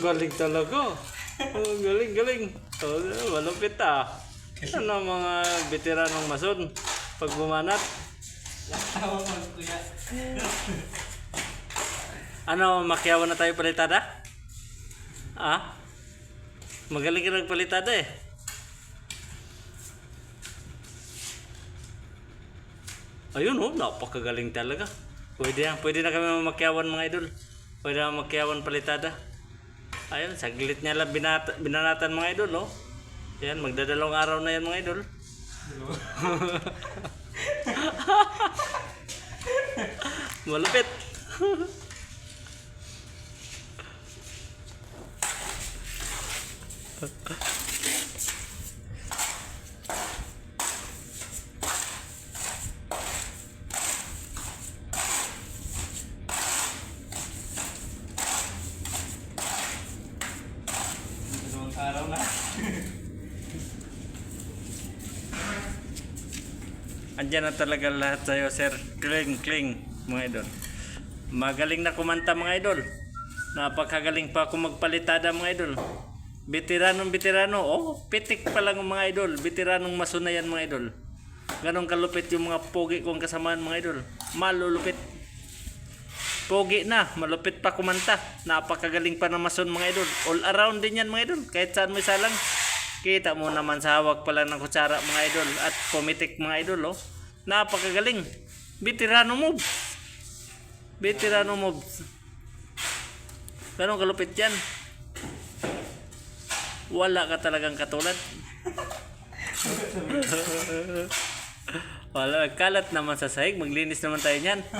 Galing talaga. Oh, galing, galing. Oh, malupit ah. Ano mga veteranong mason? Pag bumanat. Ano, makyawan na tayo palitada? Ah? Magaling ka nagpalitada eh. Ayun oh, napakagaling talaga. Pwede yan. Pwede na kami makyawan mga idol. Pwede na makyawan palitada. Ayun, saglit niya lang binata, binanatan mga idol oh. Yan, magdadalawang araw na yan mga idol. Malupit. Dalawang Andyan na talaga lahat sa'yo, sir. Kling, kling, mga idol. Magaling na kumanta, mga idol. Napakagaling pa ako magpalitada, mga idol. Veteranong veterano. Oh, pitik pa lang ang mga idol. Veteranong masunayan, mga idol. Ganon kalupit yung mga pogi kong kasamaan, mga idol. Malulupit. Pogi na, malupit pa kumanta. Napakagaling pa na mason, mga idol. All around din yan, mga idol. Kahit saan mo isalang. Kita mo naman sa hawak pala ng kutsara mga idol at pumitik mga idol oh. Napakagaling. Veterano moves. Veterano moves. Ganun kalupit yan. Wala ka talagang katulad. Wala, kalat naman sa sahig. Maglinis naman tayo niyan.